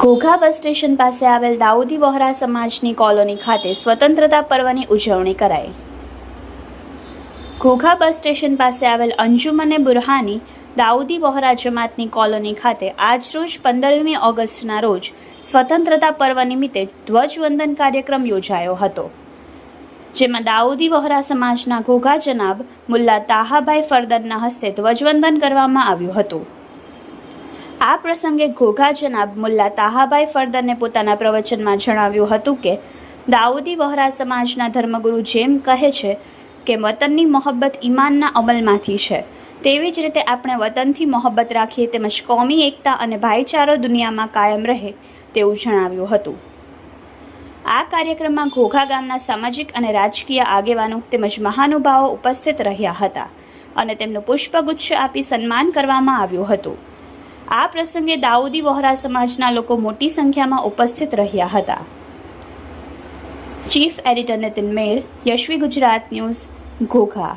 Ghogha bus station પાસે આવેલ દાઉદી વહરા સમાજની કોલોની ખાતે સ્વતંત્રતા પર્વની ઉજવણી કરાઈ. ઘોઘા બસ સ્ટેશન પાસે આવેલ અંજુમને બુરહાની દાઉદી વહરા જમાતની કોલોની ખાતે આજરોજ પંદરમી ઓગસ્ટના રોજ સ્વતંત્રતા પર્વ નિમિત્તે ધ્વજવંદન કાર્યક્રમ યોજાયો હતો. જેમાં દાઉદી વહોરા સમાજના ઘોઘા જનાબ મુલ્લા તાહાભાઈ ફરદનના હસ્તે ધ્વજવંદન કરવામાં આવ્યું હતું. આ પ્રસંગે ઘોઘા જનાબ મુલ્લા તાહાભાઈ ફરદને પોતાના પ્રવચનમાં જણાવ્યું હતું કે, દાઉદી વહરા સમાજના ધર્મગુરુ જેમ કહે છે કે, વતનની મોહબ્બત ઈમાનના અમલમાંથી છે. તેવી જ રીતે આપણે વતનથી મોહબ્બત રાખીએ તેમજ કોમી એકતા અને ભાઈચારો દુનિયામાં કાયમ રહે, તેવું જણાવ્યું હતું. આ કાર્યક્રમમાં ઘોઘા ગામના સામાજિક અને રાજકીય આગેવાનો તેમજ મહાનુભાવો ઉપસ્થિત રહ્યા હતા અને તેમનું પુષ્પગુચ્છ આપી સન્માન કરવામાં આવ્યું હતું. આ પ્રસંગે દાઉદી વહોરા સમાજના લોકો મોટી સંખ્યામાં ઉપસ્થિત રહ્યા હતા. Chief editor Nitin Mer, Yashvi Gujarat news, Ghogha.